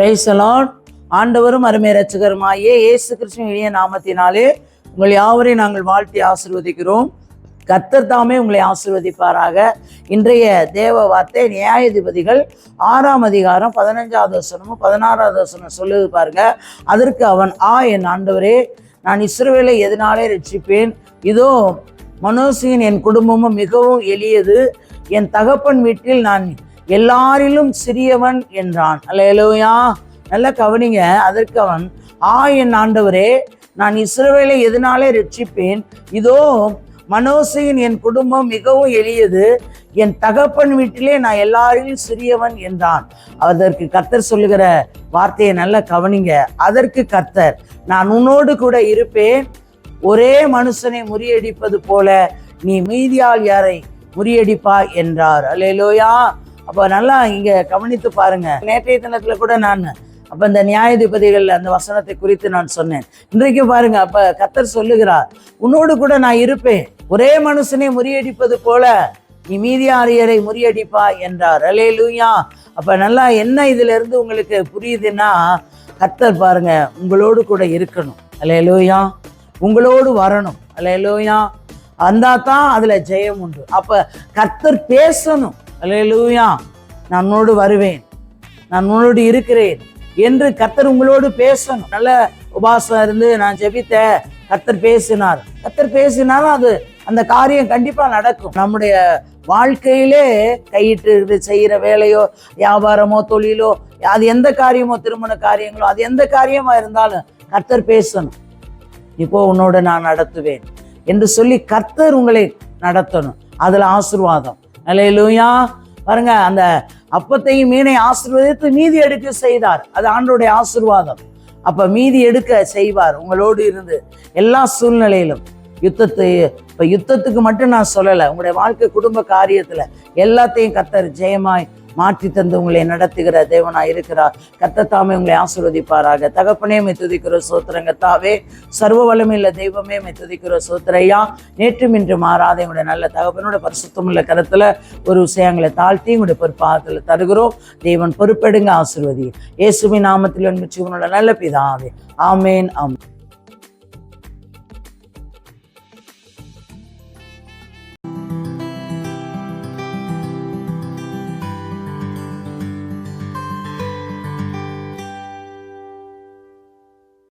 பிரைசலான் ஆண்டவரும் அருமை ரட்சகருமாயே இயேசு கிருஷ்ணன் இனிய நாமத்தினாலே உங்கள் யாவரையும் நாங்கள் வாழ்த்தி ஆசிர்வதிக்கிறோம். கர்த்தர் தாமே உங்களை ஆசீர்வதிப்பாராக. இன்றைய தேவ வார்த்தை நியாயாதிபதிகள் ஆறாம் அதிகாரம் பதினஞ்சாவது வசனமும் பதினாறாவது வசனம் சொல்லுது பாருங்க. அதற்கு அவன் ஆ என் ஆண்டவரே நான் இஸ்ரோவேலை எதனாலே ரட்சிப்பேன்? இதோ மனோசியின் என் குடும்பமும் மிகவும் எளியது. என் தகப்பன் வீட்டில் நான் எல்லாரிலும் சிறியவன் என்றான். அல்லேலூயா. நல்ல கவனிங்க. அதற்கு அவன் ஆ என் ஆண்டவரே நான் இஸ்ரவேலை எதனாலே ரட்சிப்பேன்? இதோ மனோசையின் என் குடும்பம் மிகவும் எளியது. என் தகப்பன் வீட்டிலே நான் எல்லாரையும் சிறியவன் என்றான். அதற்கு கர்த்தர் சொல்லுகிற வார்த்தையை நல்லா கவனிங்க. அதற்கு கர்த்தர் நான் உன்னோடு கூட இருப்பேன். ஒரே மனுஷனை முறியடிப்பது போல நீ மீதியால் யாரை முறியடிப்பா என்றார். அல்லேலூயா. அப்போ நல்லா இங்கே கவனித்து பாருங்கள் நேற்றைய தினத்தில் கூட நான் அப்போ இந்த நியாயாதிபதிகள் அந்த வசனத்தை குறித்து நான் சொன்னேன். இன்றைக்கு பாருங்க அப்போ கத்தர் சொல்லுகிறார் உன்னோடு கூட நான் இருப்பேன். ஒரே மனுஷனை முறியடிப்பது போல நீ மீதியாரியரை முறியடிப்பா என்றார். அலே லூயா அப்போ நல்லா என்ன இதிலிருந்து உங்களுக்கு புரியுதுன்னா கத்தர் பாருங்க உங்களோடு கூட இருக்கணும். அல்லேலூயா. உங்களோடு வரணும். அல்லேலூயா. லூயா தான் அதில் ஜெயம் உண்டு. அப்போ கத்தர் பேசணும். அலையலூயா நான் உன்னோடு வருவேன். நான் உன்னோடு இருக்கிறேன் என்று கத்தர் உங்களோடு பேசணும். நல்ல உபாசம் இருந்து நான் ஜெபித்த கத்தர் பேசினார். கத்தர் பேசினாலும் அது அந்த காரியம் கண்டிப்பா நடக்கும். நம்முடைய வாழ்க்கையிலே கையிட்டு செய்கிற வேலையோ வியாபாரமோ தொழிலோ அது எந்த காரியமோ திருமண காரியங்களோ அது எந்த காரியமா இருந்தாலும் கர்த்தர் பேசணும். இப்போ உன்னோட நான் நடத்துவேன் என்று சொல்லி கர்த்தர் உங்களை நடத்தணும். அதில் ஆசீர்வாதம். அலையிலூயா. பாருங்க அந்த அப்பத்தையும் மீனை ஆசிர்வதித்து மீதி எடுக்க செய்தார். அது ஆண்டோடைய ஆசீர்வாதம். அப்ப மீதி எடுக்க செய்வார். உங்களோடு இருந்து எல்லா சூழ்நிலையிலும். யுத்தத்தை இப்ப யுத்தத்துக்கு மட்டும் நான் சொல்லலை. உங்களுடைய வாழ்க்கை குடும்ப காரியத்துல எல்லாத்தையும் கத்தர் ஜெயமாய் மாற்றி தந்து உங்களை நடத்துகிற தேவனா இருக்கிறார். கத்தத்தாமே உங்களை ஆசிர்வதிப்பாராக. தகப்பனே மை துதிக்கிற சோத்திரங்க தாவே. சர்வ வளமையில் தெய்வமே மை துதிக்கிற சோத்திரையா. நேற்றும் இன்று மாறாத. எங்களுடைய நல்ல தகப்பனோட பரிசுத்தமுள்ள கருத்துல ஒரு விஷயங்களை தாழ்த்தி உங்களுடைய பொறுப்பாகத்தில் தருகிறோம். தேவன் பொறுப்பெடுங்க ஆசிர்வதி இயேசுவின் நாமத்தில் உண்மை நல்ல பிதாவே. ஆமேன் ஆம்